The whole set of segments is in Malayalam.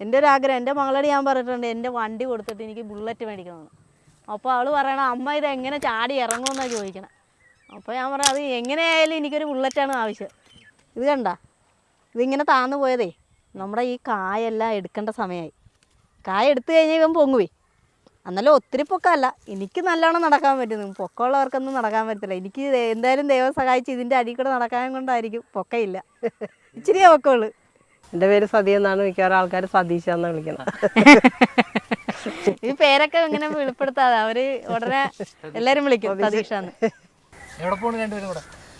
എന്റെ ഒരു ആഗ്രഹം എന്റെ മകളോട് ഞാൻ പറഞ്ഞിട്ടുണ്ട് എന്റെ വണ്ടി കൊടുത്തിട്ട് എനിക്ക് ബുള്ളറ്റ് മേടിക്കണമെന്ന്. അപ്പോൾ അവൾ പറയണം അമ്മ ഇത് എങ്ങനെ ചാടി ഇറങ്ങുമെന്നാണ് ചോദിക്കണം. അപ്പോൾ ഞാൻ പറയാം അത് എങ്ങനെയായാലും എനിക്കൊരു ബുള്ളറ്റാണ് ആവശ്യം. ഇത് കണ്ട? ഇതിങ്ങനെ താന്നു പോയതേ നമ്മുടെ ഈ കായെല്ലാം എടുക്കേണ്ട സമയമായി കായ എടുത്തു കഴിഞ്ഞാൽ ഇവൻ പൊങ്ങുവേ. അന്നല്ല ഒത്തിരി പൊക്കമല്ല. എനിക്ക് നല്ലോണം നടക്കാൻ പറ്റുന്നു. പൊക്കമുള്ളവർക്കൊന്നും നടക്കാൻ പറ്റത്തില്ല. എനിക്ക് എന്തായാലും ദൈവം സഹായിച്ച് ഇതിന്റെ അടിയിൽ കൂടെ നടക്കാൻ കൊണ്ടായിരിക്കും. പൊക്കയില്ല. ഇച്ചിരിയേ പൊക്കമുള്ളൂ. എന്റെ പേര് സതി എന്നാണ് മിക്കവാറും ആൾക്കാർ സതീശ എന്നാണ് വിളിക്കുന്നത്. ഈ പേരൊക്കെ ഇങ്ങനെ വെളിപ്പെടുത്താതെ അവർ ഉടനെ എല്ലാരും വിളിക്കും സതീഷ്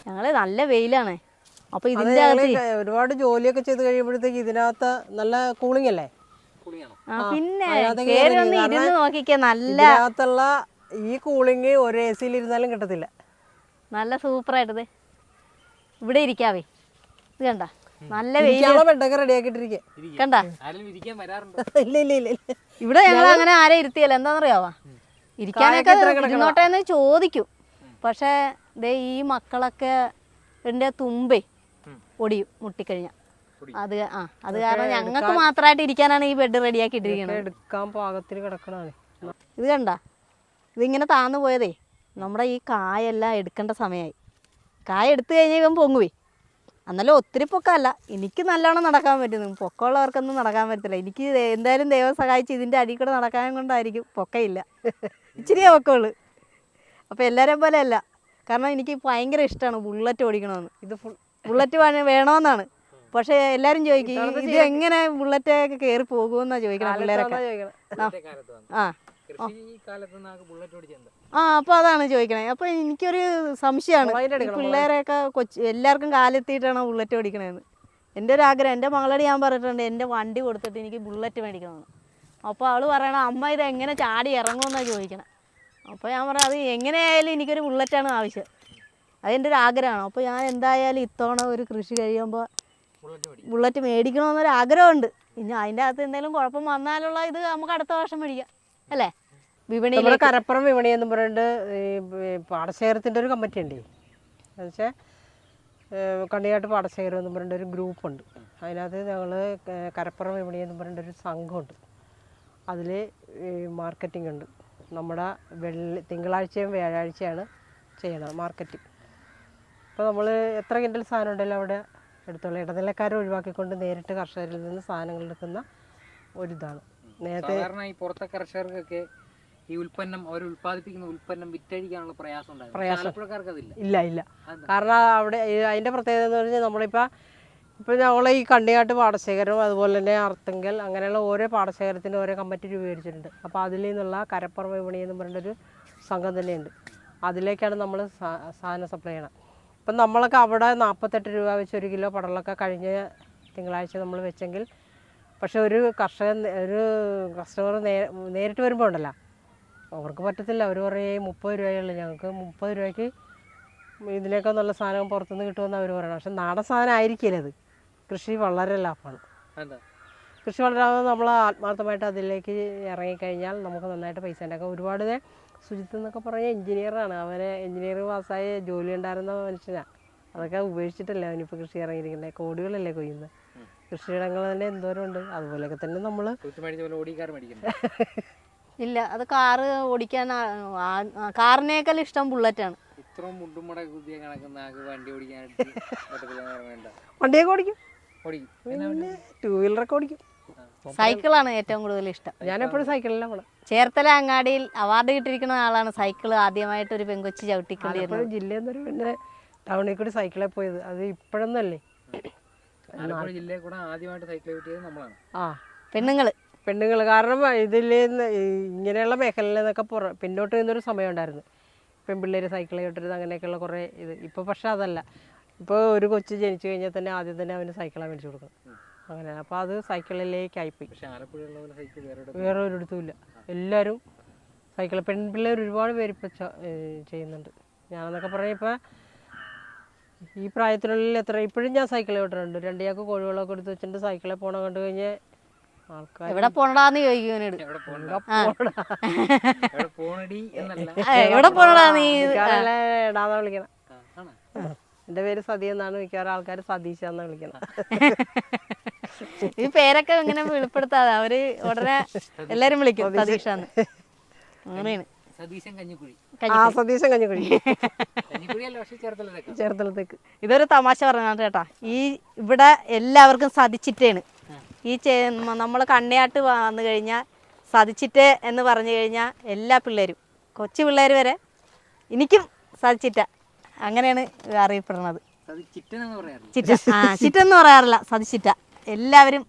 ഞങ്ങൾ നല്ല വെയിലാണ്. അപ്പൊ ഇതിന്റെ അകത്ത് ഒരുപാട് ജോലിയൊക്കെ ചെയ്ത് കഴിയുമ്പോഴത്തേക്ക് ഇതിനകത്ത് നല്ല കൂളിംഗ് അല്ലേ? ആ, പിന്നെ കേറി ഇരുന്ന് നോക്കിക്കേ നല്ല ഇതിനകത്തുള്ള ഈ കൂളിംഗ് ഒരു എ സിയിൽ ഇരുന്നാലും കിട്ടത്തില്ല. നല്ല സൂപ്പറായിട്ടത് ഇവിടെ ഇരിക്കാവേ. ഇത് കണ്ട? നല്ല ബെഡൊക്കെ റെഡി കണ്ട? ഇല്ല ഇല്ല ഇല്ല ഇവിടെ ഞങ്ങൾ അങ്ങനെ ആരെ ഇരുത്തിയല്ല. എന്താണെന്നറിയാവാ ഇരിക്കാനൊക്കെ ഇരുന്നോട്ടെ എന്ന് ചോദിക്കും. പക്ഷേ ദേ ഈ മക്കളൊക്കെ എന്റെ തുമ്പേ ഒടിയും മുട്ടിക്കഴിഞ്ഞാൽ അത് ആ അത് കാരണം ഞങ്ങൾക്ക് മാത്രമായിട്ട് ഇരിക്കാനാണ് ഈ ബെഡ് റെഡിയാക്കി ഇട്ടിരിക്കുന്നത് എടുക്കാൻ കിടക്കണാണ്. ഇത് കണ്ട? ഇതിങ്ങനെ താന്നു പോയതേ. നമ്മുടെ ഈ കായെല്ലാം എടുക്കേണ്ട സമയമായി കായ എടുത്തു കഴിഞ്ഞാൽ ഇവൻ പൊങ്ങുവേ. എന്നാലും ഒത്തിരി പൊക്കമല്ല. എനിക്ക് നല്ലോണം നടക്കാൻ പറ്റുന്നു. പൊക്കമുള്ളവർക്കൊന്നും നടക്കാൻ പറ്റില്ല എനിക്ക് എന്തായാലും ദൈവം സഹായിച്ച് ഇതിന്റെ അടിയിൽ കൂടെ നടക്കാൻ കൊണ്ടായിരിക്കും. പൊക്കയില്ല. ഇച്ചിരിയേ പൊക്കമുള്ളൂ. അപ്പോൾ എല്ലാവരെയും പോലെ അല്ല. കാരണം എനിക്ക് ഭയങ്കര ഇഷ്ടമാണ് ബുള്ളറ്റ് ഓടിക്കണമെന്ന്. ഇത് ഫുൾ ബുള്ളറ്റ് വേണ- വേണമെന്നാണ്. പക്ഷേ എല്ലാവരും ചോദിക്കും ഇത് എങ്ങനെ ബുള്ളറ്റൊക്കെ കയറി പോകുമെന്നാണ് ചോദിക്കണം പിള്ളേരൊക്കെ? ആ. ആ. അപ്പൊ അതാണ് ചോദിക്കണേ. അപ്പൊ എനിക്കൊരു സംശയമാണ്. പിള്ളേരെയൊക്കെ കൊച്ചു എല്ലാവർക്കും കാലെത്തിയിട്ടാണ് ബുള്ളറ്റ് ഓടിക്കണേന്ന് എന്റെ ഒരു ആഗ്രഹം എന്റെ മകളോട് ഞാൻ പറഞ്ഞിട്ടുണ്ട് എന്റെ വണ്ടി കൊടുത്തിട്ട് എനിക്ക് ബുള്ളറ്റ് മേടിക്കണമെന്ന്. അപ്പോൾ അവൾ പറയണം അമ്മ ഇത് എങ്ങനെ ചാടി ഇറങ്ങുമെന്നാണ് ചോദിക്കണം. അപ്പോൾ ഞാൻ പറയാം അത് എങ്ങനെയായാലും എനിക്കൊരു ബുള്ളറ്റാണ് ആവശ്യം. അതെന്റെ ഒരു ആഗ്രഹമാണ്. അപ്പോൾ ഞാൻ എന്തായാലും ഇത്തവണ ഒരു കൃഷി കഴിയുമ്പോൾ ബുള്ളറ്റ് മേടിക്കണമെന്നൊരു ആഗ്രഹമുണ്ട്. ഇനി അതിന്റെ അകത്ത് എന്തെങ്കിലും കുഴപ്പം വന്നാലുള്ള ഇത് നമുക്ക് അടുത്ത വർഷം മേടിക്കാം. അല്ലേ? വിപണിയിൽ നമ്മുടെ കരപ്പുറം വിപണി എന്ന് പറഞ്ഞിട്ട് ഈ പാടശേഖരത്തിന്റെ ഒരു കമ്മിറ്റി ഉണ്ട്. എന്നുവെച്ചാൽ കണ്ണിയാട്ട് പാടശേഖരം എന്ന് പറഞ്ഞിട്ട് ഒരു ഗ്രൂപ്പുണ്ട് അതിനകത്ത് ഞങ്ങൾ കരപ്പുറം വിപണി എന്ന് പറഞ്ഞിട്ട് ഒരു സംഘമുണ്ട്. അതിൽ മാർക്കറ്റിംഗ് ഉണ്ട്. നമ്മുടെ വെള്ളി തിങ്കളാഴ്ചയും വ്യാഴാഴ്ചയാണ് ചെയ്യണത് മാർക്കറ്റിംഗ് അപ്പോൾ നമ്മൾ എത്ര കിൻഡൽ സാധനം ഉണ്ടല്ലോ അവിടെ? എടുത്തോളൂ. ഇടനിലക്കാരെ ഒഴിവാക്കിക്കൊണ്ട് നേരിട്ട് കർഷകരിൽ നിന്ന് സാധനങ്ങൾ എടുക്കുന്ന ഒരിതാണ്. സാധാരണ ഈ പുറത്തെ കർഷകർക്കൊക്കെ ഈ ഉൽപ്പന്നം അവർ ഉൽപ്പാദിപ്പിക്കുന്ന ഉൽപ്പന്നം വിറ്റഴിക്കാനുള്ള പ്രയാസം ഉണ്ടായിരുന്നു. അതില്ല. ഇല്ല ഇല്ല. കാരണം അവിടെ അതിന്റെ പ്രത്യേകത എന്ന് പറഞ്ഞാൽ നമ്മളിപ്പോൾ ഇപ്പോൾ ഞങ്ങൾ ഈ കണ്ണിയാട്ട് പാടശേഖരം അതുപോലെ തന്നെ അർത്തുങ്കൽ അങ്ങനെയുള്ള ഓരോ പാടശേഖരത്തിന് ഓരോ കമ്മിറ്റി രൂപീകരിച്ചിട്ടുണ്ട്. അപ്പോൾ അതിൽ നിന്നുള്ള കരപ്പുറം വിപണി എന്ന് പറഞ്ഞൊരു സംഘം തന്നെയുണ്ട്. അതിലേക്കാണ് നമ്മൾ സാധനം സപ്ലൈ ചെയ്യണം. ഇപ്പം നമ്മളൊക്കെ അവിടെ നാൽപ്പത്തെട്ട് രൂപ വെച്ച് ഒരു കിലോ പടലൊക്കെ കഴിഞ്ഞ തിങ്കളാഴ്ച നമ്മൾ വെച്ചെങ്കിൽ പക്ഷെ ഒരു കർഷകൻ ഒരു കസ്റ്റമർ നേ നേരിട്ട് വരുമ്പോൾ ഉണ്ടല്ലോ. അവർക്ക് പറ്റത്തില്ല. അവർ പറയും മുപ്പത് രൂപയുള്ളൂ ഞങ്ങൾക്ക് മുപ്പത് രൂപയ്ക്ക് ഇതിനേക്കാൾ നല്ല സാധനം പുറത്തുനിന്ന് കിട്ടുമെന്ന് അവർ പറയണം. പക്ഷെ നാടൻ സാധനം ആയിരിക്കില്ല അത് കൃഷി വളരെ ലാഭമാണ്. കൃഷി വളരാതെ നമ്മൾ ആത്മാർത്ഥമായിട്ട് അതിലേക്ക് ഇറങ്ങിക്കഴിഞ്ഞാൽ നമുക്ക് നന്നായിട്ട് പൈസ ഉണ്ടാക്കാം ഒരുപാട് സുജിത്ത് എന്നൊക്കെ പറഞ്ഞ എഞ്ചിനീയറാണ് അവനെ എഞ്ചിനീയറിംഗ് പാസ്സായ ജോലി ഉണ്ടായിരുന്ന മനുഷ്യനാണ് അതൊക്കെ ഉപേക്ഷിച്ചിട്ടല്ലേ അവനിപ്പോൾ കൃഷി ഇറങ്ങിയിരിക്കുന്നത് കോടികളല്ലേ കൊയ്യുന്നത് കൃഷിയിടങ്ങൾ തന്നെ എന്തോരം ഉണ്ട് അതുപോലെയൊക്കെ തന്നെ നമ്മൾ ഇല്ല അത് കാറ് ഓടിക്കാൻ കാറിനേക്കാൾ ഇഷ്ടം ബുള്ളറ്റാണ് വണ്ടിയൊക്കെ ഓടിക്കും. ഓടിക്കും. പിന്നെ ടൂ വീലറൊക്കെ ഓടിക്കും. സൈക്കിളാണ് ഏറ്റവും കൂടുതൽ ഇഷ്ടം. ഞാൻ എപ്പോഴും സൈക്കിളിലാണ് പോകണം ചേർത്തല അങ്ങാടിയിൽ അവാർഡ് കിട്ടിയിരിക്കുന്ന ആളാണ് സൈക്കിൾ ആദ്യമായിട്ട് ഒരു പെങ്കൊച്ചി ചവിട്ടിക്കൊണ്ടിരുന്നത് ജില്ലയിൽ നിന്നൊരു പിന്നെ ടൗണിൽ കൂടി സൈക്കിളിൽ പോയത്. അത് ഇപ്പോഴൊന്നല്ലേ ആലപ്പുഴ ജില്ലയിൽ കൂടെ ആദ്യമായിട്ട് സൈക്കിൾ നമ്മളാണ്. ആ പെണ്ണുങ്ങൾ പെണ്ണുങ്ങൾ കാരണം ഇതിൽ ഇങ്ങനെയുള്ള മേഖലയിൽ നിന്നൊക്കെ പുറ പിന്നോട്ട് നിന്നൊരു സമയം ഉണ്ടായിരുന്നു പെൺപിള്ളേർ സൈക്കിൾ ചവിട്ടരുത് അങ്ങനെയൊക്കെയുള്ള കുറേ ഇത്. ഇപ്പോൾ പക്ഷെ അതല്ല. ഇപ്പോൾ ഒരു കൊച്ച് ജനിച്ചു കഴിഞ്ഞാൽ തന്നെ ആദ്യം തന്നെ അവന് സൈക്കിളാണ് മേടിച്ചു കൊടുക്കുന്നത് അങ്ങനെ. അപ്പോൾ അത് സൈക്കിളിലേക്ക് ആയിപ്പോയി വേറെ ഒരിടത്തും ഇല്ല. എല്ലാവരും സൈക്കിൾ പെൺപിള്ളേർ ഒരുപാട് പേര് ഇപ്പോൾ ചെയ്യുന്നുണ്ട്. ഞാനെന്നൊക്കെ പറഞ്ഞാൽ ഇപ്പോൾ ഈ പ്രായത്തിനുള്ളിൽ എത്ര ഇപ്പോഴും ഞാൻ സൈക്കിൾ വിട്ടിട്ടുണ്ട് രണ്ട് ചാക്ക് കോഴികളൊക്കെ എടുത്ത് വെച്ചിട്ട് സൈക്കിളിൽ പോണ കണ്ടു കഴിഞ്ഞാൽ ആൾക്കാർ എവിടെ പോണടാന്ന് ചോദിക്കും ഇവനോട്. എവിടെ പോണടി? എന്നല്ല. എവിടെ പോണടാ നീ ഇടാന്നാ വിളിക്കണം. ആ, പേര് സതി എന്നാണ് മിക്കവാറും ആൾക്കാർ സതീശ എന്നാണ് വിളിക്കണം. ഈ പേരൊക്കെ ഇങ്ങനെ വെളിപ്പെടുത്താതെ അവർ ഉടനെ എല്ലാരും വിളിക്കും സതീഷാന്ന്. അങ്ങനെയാണ്. സതീശൻ കഞ്ഞിക്കുഴി. ആ സതീശൻ കഞ്ഞിക്കുഴി. ചേർത്തലത്തേക്ക് ഇതൊരു തമാശ പറഞ്ഞാണ് കേട്ടാ. ഈ ഇവിടെ എല്ലാവർക്കും സതിച്ചിട്ടേണ്. ഈ നമ്മൾ കണ്ണയാട്ട് വന്നു കഴിഞ്ഞാൽ സതിച്ചിട്ട് എന്ന് പറഞ്ഞു കഴിഞ്ഞാൽ എല്ലാ പിള്ളേരും കൊച്ചു പിള്ളേർ വരെ എനിക്കും സതിച്ചിട്ട. അങ്ങനെയാണ് അറിയപ്പെടുന്നത്. സതി ചിറ്റനെന്ന് പറയാറില്ല? ചിറ്റ. ആ ചിറ്റെന്ന് പറയാറില്ല. സതിച്ചിട്ട. എല്ലാവരും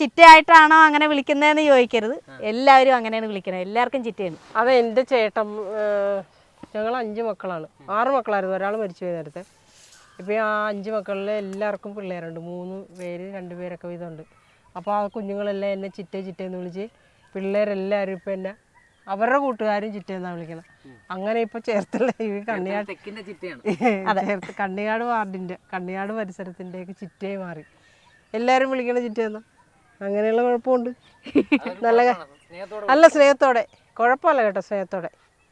ചിറ്റയായിട്ടാണോ അങ്ങനെ വിളിക്കുന്നതെന്ന് ചോദിക്കരുത്. എല്ലാവരും അങ്ങനെയാണ് വിളിക്കുന്നത്. എല്ലാവർക്കും ചിറ്റയാണ്. അതെ എന്റെ ചേട്ടൻ ഞങ്ങൾ അഞ്ച് മക്കളാണ്. ആറ് മക്കളായിരുന്നു. ഒരാൾ മരിച്ചു പോയി നേരത്തെ. ഇപ്പോൾ ആ അഞ്ച് മക്കളിൽ എല്ലാവർക്കും പിള്ളേരുണ്ട്. മൂന്ന് പേര് രണ്ട് പേരൊക്കെ വീതമുണ്ട് അപ്പോൾ ആ കുഞ്ഞുങ്ങളെല്ലാം എന്നെ ചിറ്റേ ചിറ്റേന്ന് വിളിച്ച് പിള്ളേരെല്ലാവരും ഇപ്പം എന്നെ അവരുടെ കൂട്ടുകാരും ചിറ്റേന്നാണ് വിളിക്കണം. അങ്ങനെ ഇപ്പോൾ ചേർത്തുള്ള ഈ കണ്ണിയാട് ചേർത്ത് കണ്ണിയാട് വാർഡിന്റെ കണ്ണിയാട് പരിസരത്തിന്റെയൊക്കെ ചിറ്റയായി മാറി. എല്ലാവരും വിളിക്കണ ചിറ്റയെന്നാ? അങ്ങനെയുള്ള കുഴപ്പമുണ്ട്. നല്ല അല്ല സ്നേഹത്തോടെ. കുഴപ്പമില്ല കേട്ടോ സ്നേഹത്തോടെ.